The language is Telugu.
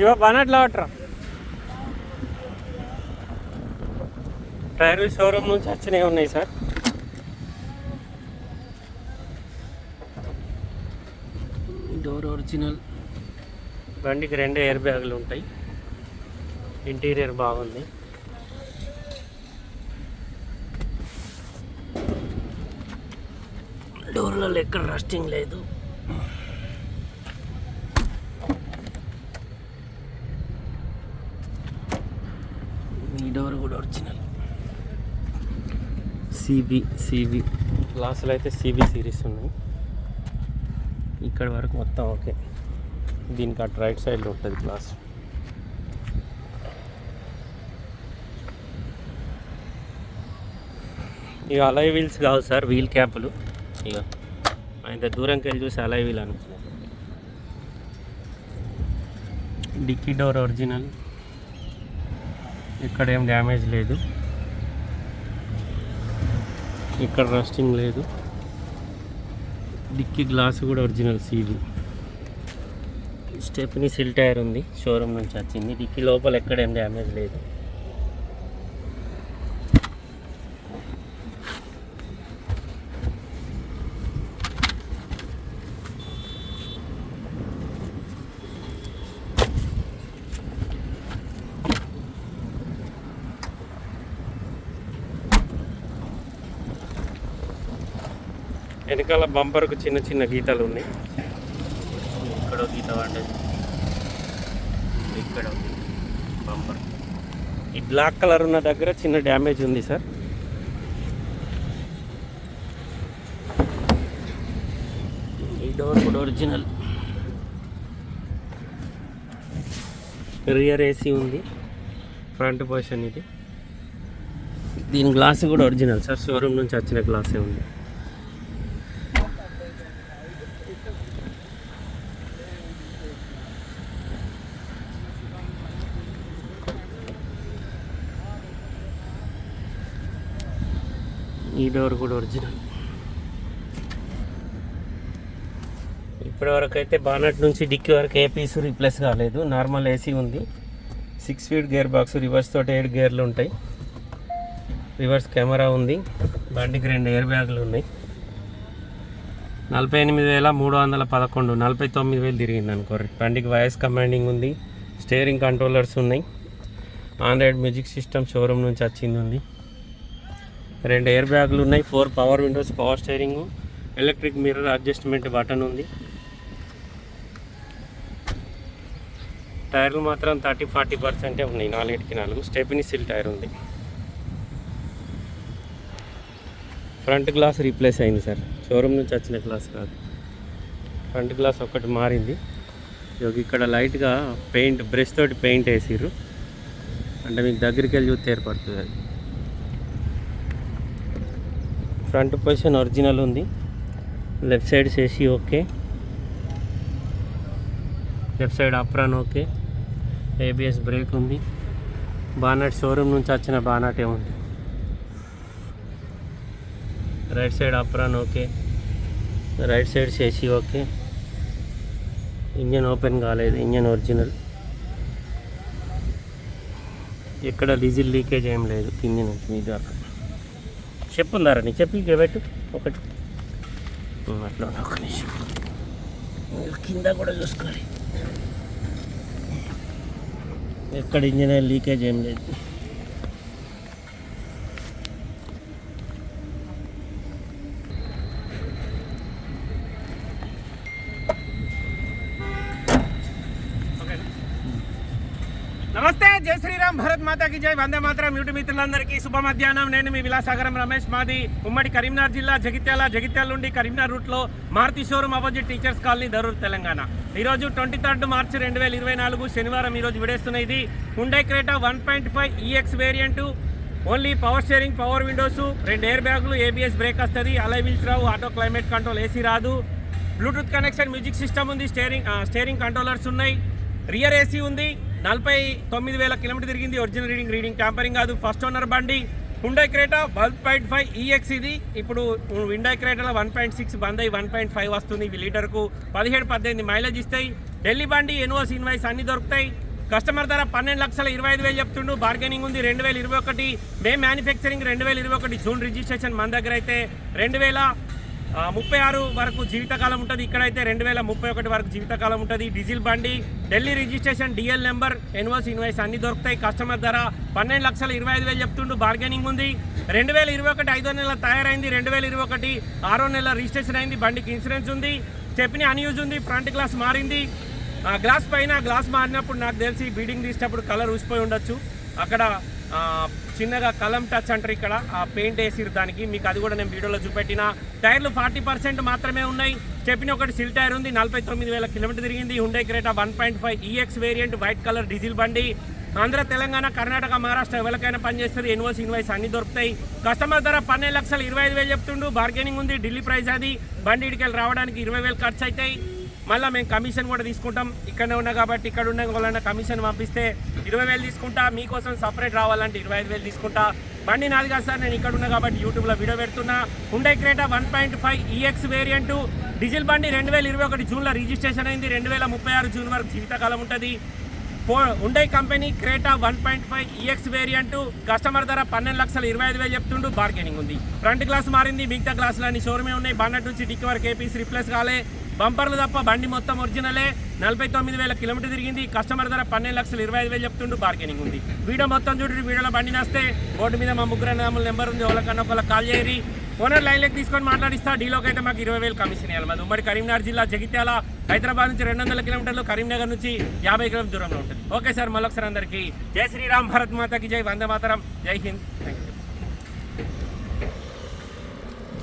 శివ బానట్లో పట్టరా టైర్ షోరూమ్ నుంచి వచ్చినవి ఉన్నాయి సార్. Door original. బండికి రెండు ఎయిర్ బ్యాగులు ఉంటాయి. ఇంటీరియర్ బాగుంది. డోర్లలో ఎక్కడ రస్టింగ్ లేదు. ఈ డోర్ కూడా ఒరిజినల్. సిబి సిబి గ్లాసులు అయితే సిబి సిరీస్ ఉన్నాయి. ఇక్కడ వరకు మొత్తం ఓకే. దీనికి అటు రైట్ సైడ్లో ఉంటుంది గ్లాస్ ఇక అలై వీల్స్ కావు సార్ వీల్ క్యాప్లు ఇక ఆయన దూరంకి వెళ్ళి చూసి అలై వీల్ అనుకున్నాను డిక్కీ డోర్ ఒరిజినల్. ఇక్కడ ఏం డ్యామేజ్ లేదు. ఇక్కడ రస్టింగ్ లేదు. డిక్కీ గ్లాస్ కూడా ఒరిజినల్ సీవి స్టెప్ని సిల్ టైర్ ఉంది. షోరూమ్ నుంచి వచ్చింది. డిక్కీ లోపల ఎక్కడ ఏం డ్యామేజ్ లేదు. వెనకాల బంపర్కు చిన్న చిన్న గీతలు ఉన్నాయి. ఇక్కడ గీత పడ్డది. ఇక్కడ బంపర్. ఈ బ్లాక్ కలర్ ఉన్న దగ్గర చిన్న డ్యామేజ్ ఉంది సార్. ఈ డోర్ కూడా ఒరిజినల్. రియర్ ఏసీ ఉంది. ఫ్రంట్ పొజిషన్ ఇది. దీని గ్లాస్ కూడా ఒరిజినల్ సార్. షోరూమ్ నుంచి వచ్చిన గ్లాసే ఉంది. ఈ డోర్ కూడా ఒరిజినల్. ఇప్పటి వరకు అయితే బానట్ నుంచి డిక్కీ వరకు ఏ పీస్ రీప్లేస్ కాలేదు. నార్మల్ ఏసీ ఉంది. Six speed gear box reverse తోటి ఏడు గేర్లు ఉంటాయి. రివర్స్ కెమెరా ఉంది. బండికి రెండు ఎయిర్ బ్యాగులు ఉన్నాయి. నలభై ఎనిమిది వేల మూడు వందల పదకొండు నలభై తొమ్మిది వేలు తిరిగింది అనుకోర్రి బండికి వాయిస్ కమాండింగ్ ఉంది. స్టీరింగ్ కంట్రోలర్స్ ఉన్నాయి. ఆండ్రాయిడ్ మ్యూజిక్ సిస్టమ్ షోరూమ్ నుంచి వచ్చింది ఉంది. రెండు ఎయిర్ బ్యాగులు ఉన్నాయి four power windows power steering electric mirror adjustment button ఉంది. టైర్లు మాత్రం థర్టీ ఫార్టీ పర్సెంటే ఉన్నాయి నాలుగిటికి నాలుగు. స్టెపిని సిల్ టైర్ ఉంది. ఫ్రంట్ గ్లాస్ రీప్లేస్ అయింది సార్. షోరూమ్ నుంచి వచ్చిన గ్లాస్ కాదు. ఫ్రంట్ గ్లాస్ ఒకటి మారింది. ఇక్కడ లైట్గా పెయింట్ బ్రష్ తోటి పెయింట్ వేసిర్రు. అంటే మీకు దగ్గరికి వెళ్ళి చూస్తే ఏర్పడుతుంది అది. ఫ్రంట్ పొజిషన్ ఒరిజినల్ ఉంది. లెఫ్ట్ సైడ్ చేసి okay. Left side apron okay. ABS brake ఉంది. బానట్ షోరూమ్ నుంచి వచ్చిన బానటే ఉంది. Right side apron okay. Right side చేసి ఓకే. ఇంజన్ ఓపెన్ కాలేదు. Engine original. ఎక్కడ డీజిల్ లీకేజ్ ఏం లేదు. కింది నుంచి మీ దాకా చెప్పుందారా నీ చెప్పి పెట్టు. ఒకటి. అట్లా ఒక నిమిషం. కింద కూడా చూసుకోవాలి. ఎక్కడ ఇంజనీర్ లీకేజ్ ఏం లేదు. నమస్తే జై శ్రీరామ్ భరత్ మాతాకి జై. వందే మాత్రం. యూటి మిత్రులందరికీ శుభ మధ్యాహ్నం నేను మీ విలాసాగరం రమేష్ మాది ఉమ్మడి కరీంనగర్ జిల్లా జగిత్యాల జగిత్యాల నుండి కరీంనగర్ రూట్లో Maruti showroom opposite teachers colony Darur Telangana. ఈరోజు ట్వంటీ థర్డ్ మార్చి రెండు వేల ఇరవై నాలుగు శనివారం ఈరోజు విడేస్తున్న ఇది Hyundai Creta one point five EX variant only power steering power windows రెండు ఎయిర్ బ్యాగులు ఏబిఎస్ బ్రేక్ వస్తుంది. అలై వీల్స్ రావు ఆటో క్లైమేట్ కంట్రోల్ ఏసీ రాదు. బ్లూటూత్ కనెక్షన్ మ్యూజిక్ సిస్టమ్ ఉంది స్టేరింగ్ స్టేరింగ్ కంట్రోలర్స్ ఉన్నాయి. రియర్ ఏసీ ఉంది. నలభై తొమ్మిది వేల కిలోమీటర్ తిరిగింది. ఒరిజినల్ రీడింగ్ రీడింగ్ ట్యాంపరింగ్ కాదు. ఫస్ట్ ఓనర్ బండి. Hyundai Creta one point five EX ఇది. ఇప్పుడు హుండై క్రేటాలో వన్ పాయింట్ సిక్స్ బంద్ అయ్యి వన్ పాయింట్ ఫైవ్ వస్తుంది. ఇవి లీటర్కు పదిహేడు పద్దెనిమిది మైలేజ్ ఇస్తాయి. ఢిల్లీ బండి ఎన్ఓస్ ఇన్వాయిస్ అన్ని దొరుకుతాయి. కస్టమర్ ధర పన్నెండు లక్షల ఇరవై ఐదు వేలు చెప్తుండు. బార్గెనింగ్ ఉంది రెండు వేల ఇరవై ఒకటి. మే మ్యానుఫ్యాక్చరింగ్ రెండు వేల ఇరవై ఒకటి. జూన్ రిజిస్ట్రేషన్ మన దగ్గర అయితే రెండు వేల ముప్పై ఆరు వరకు జీవితకాలం ఉంటుంది. ఇక్కడైతే రెండు వేల ముప్పై ఒకటి వరకు జీవితకాలం ఉంటుంది. డీజిల్ బండి Delhi registration DL number ఎన్వోస్ invoice అన్ని దొరుకుతాయి. కస్టమర్ ధర పన్నెండు లక్షల ఇరవై ఐదు వేలు చెప్తుండు. బార్గెనింగ్ ఉంది. రెండు వేల ఇరవై ఒకటి ఐదో నెల తయారైంది. రెండు వేల ఇరవై ఒకటి ఆరో నెల రిజిస్ట్రేషన్ అయింది. బండికి ఇన్సూరెన్స్ ఉంది. స్టెప్ని అన్యూజ్ ఉంది. ఫ్రంట్ గ్లాస్ మారింది. గ్లాస్ పైన గ్లాస్ మారినప్పుడు నాకు తెలిసి బీడింగ్ తీసేటప్పుడు కలర్ ఊసిపోయి ఉండొచ్చు. అక్కడ చిన్నగా కలం టచ్ అంటారు ఇక్కడ. ఆ పెయింట్ వేసిరు దానికి. మీకు అది కూడా నేను వీడియోలో చూపెట్టిన. టైర్లు ఫార్టీ పర్సెంట్ మాత్రమే ఉన్నాయి. చెప్పిన ఒకటి సిల్ టైర్ ఉంది. నలభై తొమ్మిది వేల కిలోమీటర్ తిరిగింది. Hyundai Creta one point five EX variant white colour diesel బండి. ఆంధ్ర తెలంగాణ కర్ణాటక మహారాష్ట్ర ఎవరికైనా పనిచేస్తుంది ఎన్వోస్ ఇన్వాయిస్ అన్ని దొరుకుతాయి. కస్టమర్ ధర పన్నెండు లక్షలు ఇరవై ఐదు వేలు చెప్తుండు. బార్గెనింగ్ ఉంది. ఢిల్లీ ప్రైస్ అది. బండి ఇడికెళ్ళి రావడానికి ఇరవై వేలు ఖర్చు అవుతాయి మళ్ళీ మేము కమిషన్ కూడా తీసుకుంటాం. ఇక్కడనే ఉన్నా కాబట్టి ఇక్కడ ఉన్న వాళ్ళన్నా కమిషన్ పంపిస్తే ఇరవై వేలు తీసుకుంటా మీకోసం సపరేట్ రావాలంటే ఇరవై ఐదు వేలు తీసుకుంటా. బండి నాది కాదు సార్ నేను ఇక్కడ ఉన్నా కాబట్టి యూట్యూబ్లో వీడియో పెడుతున్నా. Hyundai Creta one point five EX variant diesel బండి రెండు వేల ఇరవై ఒకటి జూన్లో రిజిస్ట్రేషన్ అయింది. రెండు వేల ముప్పై ఆరు జూన్ వరకు జీవితకాలం ఉంటుంది. ఉండే company Creta one point five EX variant customer ధర పన్నెండు లక్షల ఇరవై ఐదు వేలు చెప్తుండు. బార్గెనింగ్ ఉంది. ఫ్రంట్ గ్లాస్ మారింది. మిగతా గ్లాసులు అన్ని షోరూమే ఉన్నాయి. బండి నుంచి డిక్కి వరకు ఏపీస్ రిప్లేస్ కాలే. బంపర్లు తప్ప బండి మొత్తం ఒరిజినలే. నలభై తొమ్మిది వేల కిలోమీటర్ తిరిగింది. కస్టమర్ ధర పన్నెండు లక్షలు ఇరవై ఐదు వేలు చెప్తుండు బార్గెనింగ్ ఉంది. వీడియో మొత్తం చూడండి వీడియోలో బండి నస్తే. బోర్డు మీద మా ముగ్గురు అన్నదమ్ముల నెంబర్ ఉంది ఒకళ్ళకన్నా ఒకళ్ళ కాల్ చేయరి. ఓనర్ లైన్లోకి తీసుకొని మాట్లాడిస్తా డీలోకి అయితే మాకు ఇరవై వేలు కమిషన్ ఇవ్వాలి మాది ఉమ్మడి కరీంనగర్ జిల్లా జగిత్యాల హైదరాబాద్ నుంచి రెండు వందల కిలోమీటర్లు కరీంనగర్ నుంచి యాభై కిలోమీటర్ దూరంలో ఉంటుంది. ఓకే సార్ మళ్ళొకసారి అందరికీ. జై శ్రీరామ్ భారత్ మాతకి జై వందే మాతరం. జై హింద్. Thank you